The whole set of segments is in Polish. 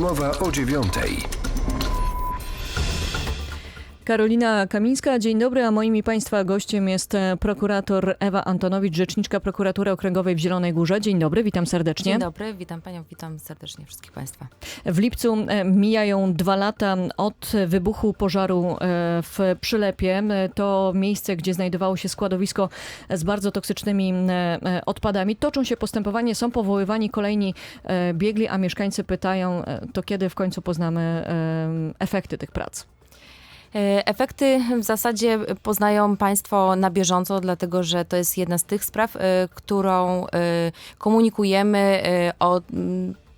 Mowa o dziewiątej. Karolina Kamińska, dzień dobry, a moim i Państwa gościem jest e, prokurator Ewa Antonowicz, rzeczniczka prokuratury okręgowej w Zielonej Górze. Dzień dobry, witam serdecznie. Dzień dobry, witam panią, witam serdecznie wszystkich państwa. W lipcu e, mijają dwa lata od wybuchu pożaru e, w Przylepie. To miejsce, gdzie znajdowało się składowisko z bardzo toksycznymi odpadami. Toczą się postępowanie, są powoływani kolejni biegli, a mieszkańcy pytają, to kiedy w końcu poznamy efekty tych prac? E, Efekty w zasadzie poznają Państwo na bieżąco, dlatego że to jest jedna z tych spraw, e, którą e, komunikujemy o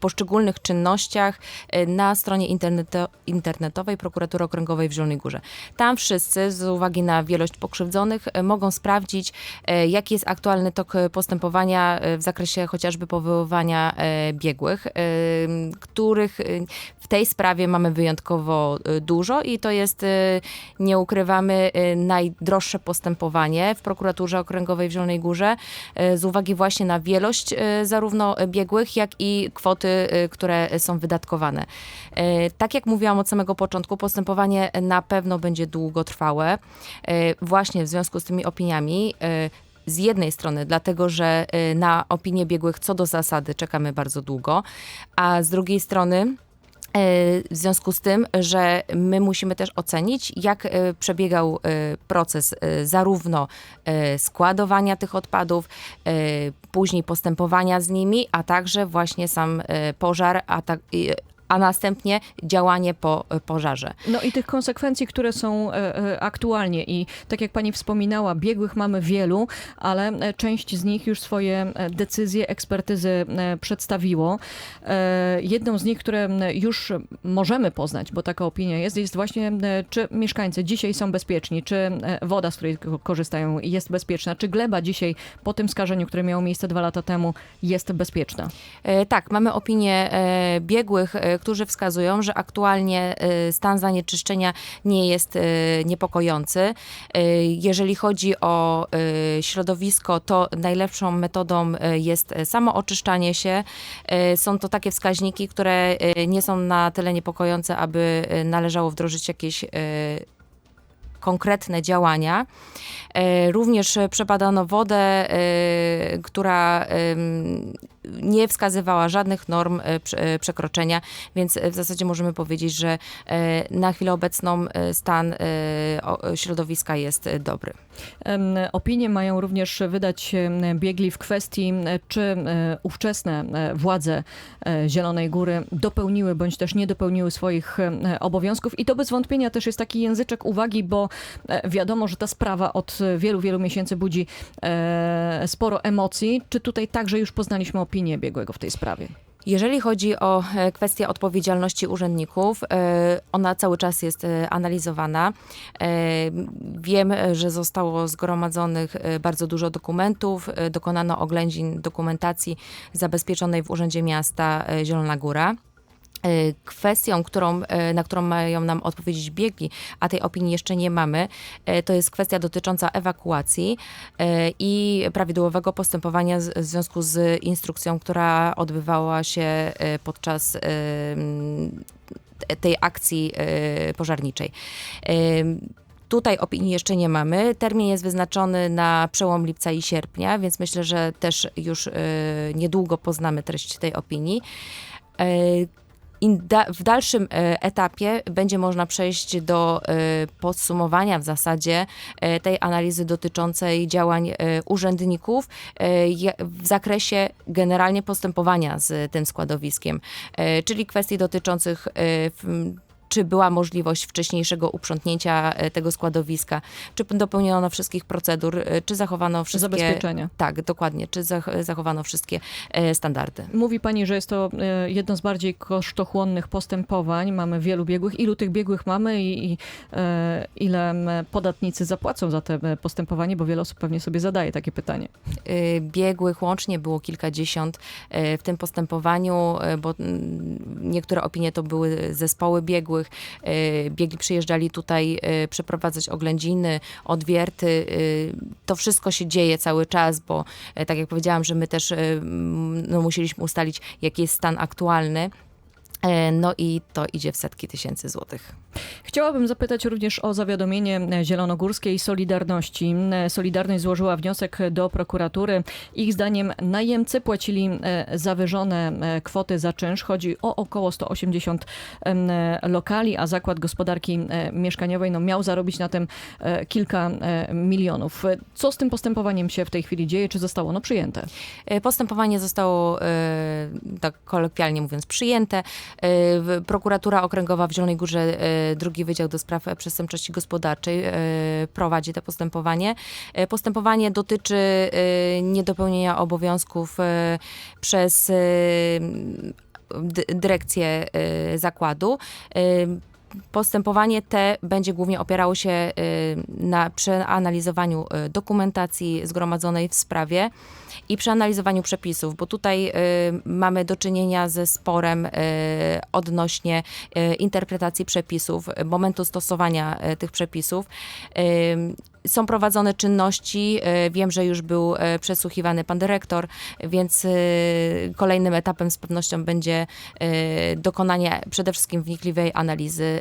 poszczególnych czynnościach na stronie interneto- internetowej Prokuratury Okręgowej w Zielonej Górze. Tam wszyscy, z uwagi na wielość pokrzywdzonych, mogą sprawdzić, jaki jest aktualny tok postępowania w zakresie chociażby powoływania biegłych, których w tej sprawie mamy wyjątkowo e, dużo i to jest, e, nie ukrywamy, e, najdroższe postępowanie w prokuraturze okręgowej w Zielonej Górze z uwagi właśnie na wielość zarówno biegłych, jak i kwoty, które są wydatkowane. Tak jak mówiłam od samego początku, postępowanie na pewno będzie długotrwałe. Właśnie w związku z tymi opiniami z jednej strony, dlatego że na opinie biegłych co do zasady czekamy bardzo długo, a z drugiej strony w związku z tym, że my musimy też ocenić, jak e, przebiegał e, proces e, zarówno e, składowania tych odpadów, e, później postępowania z nimi, a także właśnie sam e, pożar, a, tak, a następnie działanie po e, pożarze. No i tych konsekwencji, które są e, e, aktualnie i tak jak pani wspominała, biegłych mamy wielu, ale część z nich już swoje decyzje, ekspertyzy przedstawiło. Jedną z nich, które już możemy poznać, bo taka opinia jest, jest właśnie czy mieszkańcy dzisiaj są bezpieczni, czy woda, z której ko- korzystają jest bezpieczna, czy gleba dzisiaj po tym skażeniu, które miało miejsce dwa lata temu jest bezpieczna. Tak, mamy opinie biegłych, którzy wskazują, że aktualnie e, stan zanieczyszczenia nie jest e, niepokojący. E, Jeżeli chodzi o środowisko, to najlepszą metodą jest samo oczyszczanie się. Są to takie wskaźniki, które nie są na tyle niepokojące, aby należało wdrożyć jakieś konkretne działania. Również przebadano wodę, która nie wskazywała żadnych norm e, e, przekroczenia, więc e, w zasadzie możemy powiedzieć, że na chwilę obecną stan środowiska jest dobry. Opinie mają również wydać biegli w kwestii, czy ówczesne władze Zielonej Góry dopełniły bądź też nie dopełniły swoich obowiązków. I to bez wątpienia też jest taki języczek uwagi, bo wiadomo, że ta sprawa od wielu, wielu miesięcy budzi sporo emocji. Czy tutaj także już poznaliśmy opinię biegłego w tej sprawie? Jeżeli chodzi o e, kwestię odpowiedzialności urzędników, e, ona cały czas jest e, analizowana. Wiem, że zostało zgromadzonych bardzo dużo dokumentów, dokonano oględzin dokumentacji zabezpieczonej w Urzędzie Miasta Zielona Góra. E, Kwestią, którą, e, na którą mają nam odpowiedzieć biegli, a tej opinii jeszcze nie mamy, e, to jest kwestia dotycząca ewakuacji i prawidłowego postępowania w związku z instrukcją, która odbywała się podczas tej akcji pożarniczej. Tutaj opinii jeszcze nie mamy. Termin jest wyznaczony na przełom lipca i sierpnia, więc myślę, że też już niedługo poznamy treść tej opinii. Da, w dalszym e, etapie będzie można przejść do e, podsumowania w zasadzie e, tej analizy dotyczącej działań urzędników w zakresie generalnie postępowania z tym składowiskiem, czyli kwestii dotyczących czy była możliwość wcześniejszego uprzątnięcia e, tego składowiska, czy dopełniono wszystkich procedur, e, czy zachowano wszystkie... Zabezpieczenia. Tak, dokładnie, czy zach- zachowano wszystkie e, standardy. Mówi pani, że jest to jedno z bardziej kosztochłonnych postępowań. Mamy wielu biegłych. Ilu tych biegłych mamy i, i ile podatnicy zapłacą za te postępowanie? Bo wiele osób pewnie sobie zadaje takie pytanie. biegłych łącznie było kilkadziesiąt w tym postępowaniu, bo mm, niektóre opinie to były zespoły biegłych. Y, Biegli przyjeżdżali tutaj y, przeprowadzać oględziny, odwierty. y, To wszystko się dzieje cały czas, bo tak jak powiedziałam, że my też no, musieliśmy ustalić, jaki jest stan aktualny. E, No i to idzie w setki tysięcy złotych. Chciałabym zapytać również o zawiadomienie e, Zielonogórskiej Solidarności. E, Solidarność złożyła wniosek do prokuratury. Ich zdaniem najemcy płacili zawyżone kwoty za czynsz. Chodzi o około 180 em, e, lokali, a Zakład Gospodarki Mieszkaniowej no, miał zarobić na tym kilka milionów. Co z tym postępowaniem się w tej chwili dzieje? Czy zostało ono przyjęte? Postępowanie zostało, tak kolokwialnie mówiąc, przyjęte. E, Prokuratura Okręgowa w Zielonej Górze, e, drugi Wydział do Spraw Przestępczości Gospodarczej e, prowadzi to postępowanie. E, Postępowanie dotyczy e, niedopełnienia obowiązków e, przez e, dy- dyrekcję e, zakładu. Postępowanie te będzie głównie opierało się e, na przeanalizowaniu e, dokumentacji zgromadzonej w sprawie i przeanalizowaniu przepisów, bo tutaj y, mamy do czynienia ze sporem y, odnośnie y, interpretacji przepisów, y, momentu stosowania y, tych przepisów. Są prowadzone czynności. y, Wiem, że już był y, przesłuchiwany pan dyrektor, więc y, kolejnym etapem z pewnością będzie dokonanie przede wszystkim wnikliwej analizy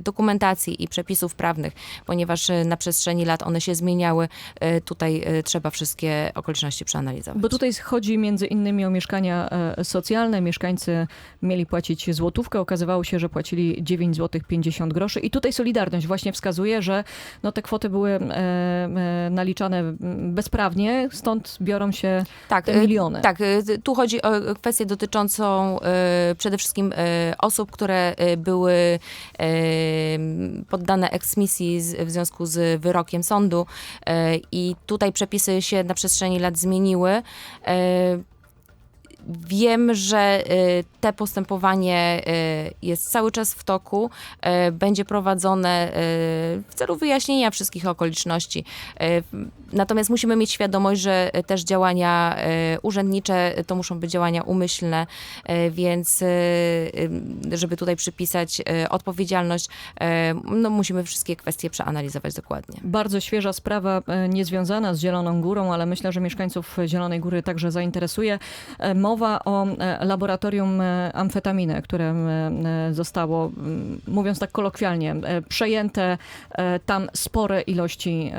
dokumentacji i przepisów prawnych, ponieważ na przestrzeni lat one się zmieniały. Tutaj trzeba wszystkie okoliczności przeanalizować. Bo tutaj chodzi między innymi o mieszkania e, socjalne. Mieszkańcy mieli płacić złotówkę. Okazywało się, że płacili 9 zł 50 groszy. I tutaj Solidarność właśnie wskazuje, że no, te kwoty były e, e, naliczane mm, bezprawnie, stąd biorą się tak, te y, miliony. Tak, tu chodzi o kwestię dotyczącą przede wszystkim osób, które były poddane eksmisji w związku z wyrokiem sądu i tutaj przepisy się na przestrzeni lat zmieniły. Wiem, że y, te postępowanie y, jest cały czas w toku, y, będzie prowadzone w celu wyjaśnienia wszystkich okoliczności. Natomiast musimy mieć świadomość, że też działania urzędnicze to muszą być działania umyślne, więc żeby tutaj przypisać odpowiedzialność, no musimy wszystkie kwestie przeanalizować dokładnie. Bardzo świeża sprawa, niezwiązana z Zieloną Górą, ale myślę, że mieszkańców Zielonej Góry także zainteresuje. E, Mowa o e, laboratorium e, amfetaminy, które e, zostało, m, mówiąc tak kolokwialnie, przejęte. Tam spore ilości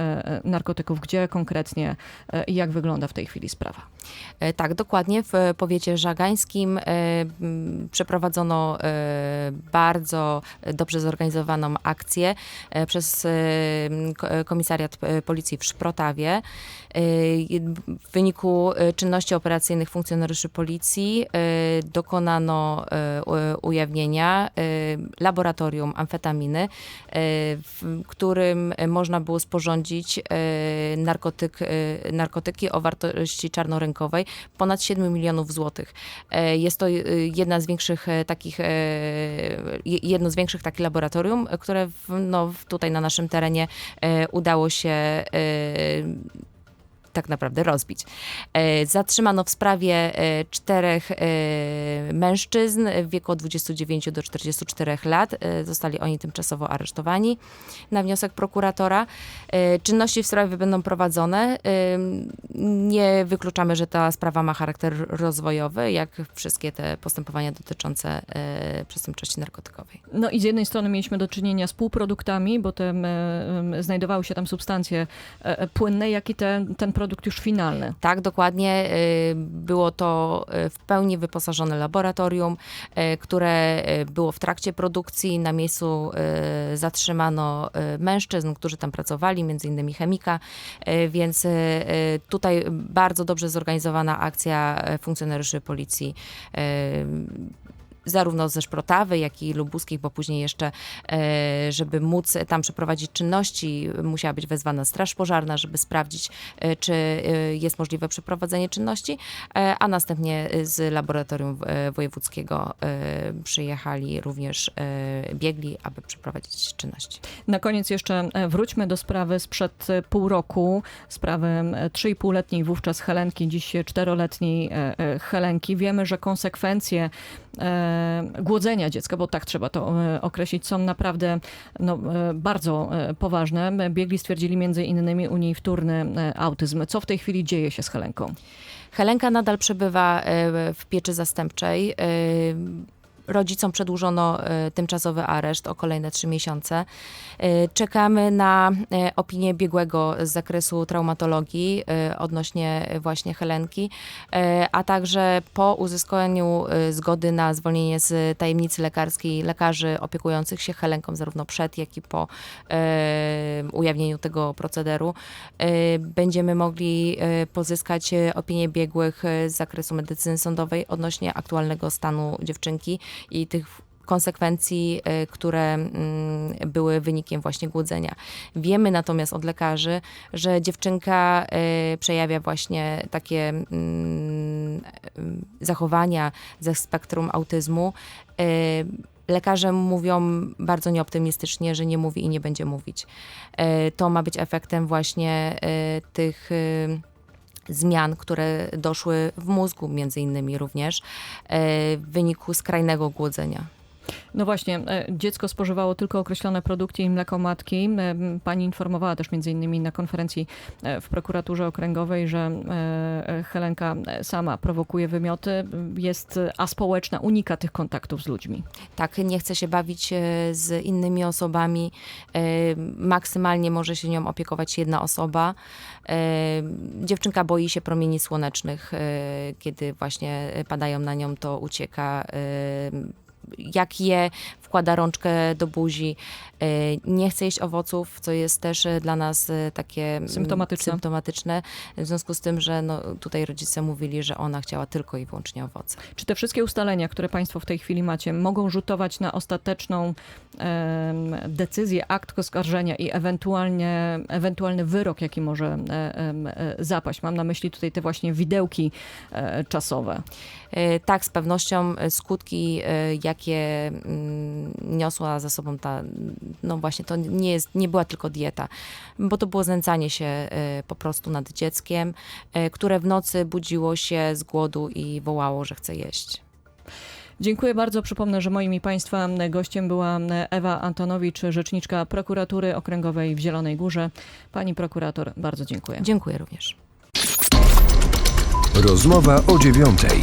narkotyków. Gdzie konkretnie i jak wygląda w tej chwili sprawa? Tak, dokładnie. W powiecie żagańskim przeprowadzono bardzo dobrze zorganizowaną akcję przez komisariat policji w Szprotawie. W wyniku czynności operacyjnych funkcjonariuszy policji e, dokonano e, u- ujawnienia e, laboratorium amfetaminy, w którym można było sporządzić narkotyk, narkotyki o wartości czarnorynkowej ponad 7 milionów złotych. Jest to jedna z większych takich, je- jedno z większych takich laboratorium, które w, no, tutaj na naszym terenie udało się tak naprawdę rozbić. E, Zatrzymano w sprawie e, czterech e, mężczyzn w wieku od 29 do 44 lat. Zostali oni tymczasowo aresztowani na wniosek prokuratora. Czynności w sprawie będą prowadzone. Nie wykluczamy, że ta sprawa ma charakter rozwojowy, jak wszystkie te postępowania dotyczące e, przestępczości narkotykowej. No i z jednej strony mieliśmy do czynienia z półproduktami, bo te, znajdowały się tam substancje e, e, płynne, jak i ten, ten produkt już finalny. Tak, dokładnie. Było to w pełni wyposażone laboratorium, które było w trakcie produkcji. Na miejscu zatrzymano mężczyzn, którzy tam pracowali, między innymi chemika, więc y, tutaj bardzo dobrze zorganizowana akcja y, funkcjonariuszy policji y, zarówno ze Szprotawy, jak i Lubuskich, bo później jeszcze, e, żeby móc tam przeprowadzić czynności, musiała być wezwana straż pożarna, żeby sprawdzić, e, czy e, jest możliwe przeprowadzenie czynności, a następnie z laboratorium wojewódzkiego przyjechali również biegli, aby przeprowadzić czynności. Na koniec jeszcze wróćmy do sprawy sprzed pół roku, sprawy e, 3,5-letniej wówczas Helenki, dziś 4-letniej e, Helenki. Wiemy, że konsekwencje głodzenia dziecka, bo tak trzeba to e, określić, są naprawdę no, e, bardzo e, poważne. Biegli stwierdzili między innymi u niej wtórny e, autyzm. Co w tej chwili dzieje się z Helenką? Helenka nadal przebywa e, w pieczy zastępczej. Rodzicom przedłużono e, tymczasowy areszt o kolejne trzy miesiące. E, Czekamy na e, opinię biegłego z zakresu traumatologii odnośnie właśnie Helenki, a także po uzyskaniu zgody na zwolnienie z tajemnicy lekarskiej lekarzy opiekujących się Helenką zarówno przed, jak i po ujawnieniu tego procederu, będziemy mogli pozyskać opinię biegłych z zakresu medycyny sądowej odnośnie aktualnego stanu dziewczynki i tych konsekwencji, e, które mm, były wynikiem właśnie głodzenia. Wiemy natomiast od lekarzy, że dziewczynka e, przejawia właśnie takie mm, zachowania ze spektrum autyzmu. E, Lekarze mówią bardzo nieoptymistycznie, że nie mówi i nie będzie mówić. To ma być efektem właśnie tych zmian, które doszły w mózgu między innymi również e, w wyniku skrajnego głodzenia. No właśnie, e, dziecko spożywało tylko określone produkty i mleko matki. E, Pani informowała też między innymi na konferencji e, w prokuraturze okręgowej, że Helenka sama prowokuje wymioty, jest aspołeczna, unika tych kontaktów z ludźmi. Tak, nie chce się bawić z innymi osobami. Maksymalnie może się nią opiekować jedna osoba. Dziewczynka boi się promieni słonecznych. Kiedy właśnie padają na nią, to ucieka. Jak je, wkłada rączkę do buzi. E, Nie chce jeść owoców, co jest też e, dla nas e, takie mm, Symptomatyczne. symptomatyczne. W związku z tym, że no, tutaj rodzice mówili, że ona chciała tylko i wyłącznie owoce. Czy te wszystkie ustalenia, które Państwo w tej chwili macie, mogą rzutować na ostateczną decyzję, akt oskarżenia i ewentualnie, ewentualny wyrok, jaki może e, e, zapaść? Mam na myśli tutaj te właśnie widełki e, czasowe. Tak, z pewnością skutki, e, jakie mm, niosła za sobą ta, no właśnie, to nie, jest, nie była tylko dieta, bo to było znęcanie się e, po prostu nad dzieckiem, e, które w nocy budziło się z głodu i wołało, że chce jeść. Dziękuję bardzo. Przypomnę, że moim i Państwa gościem była Ewa Antonowicz, rzeczniczka prokuratury okręgowej w Zielonej Górze. Pani prokurator, bardzo dziękuję. Dziękuję również. Rozmowa o dziewiątej.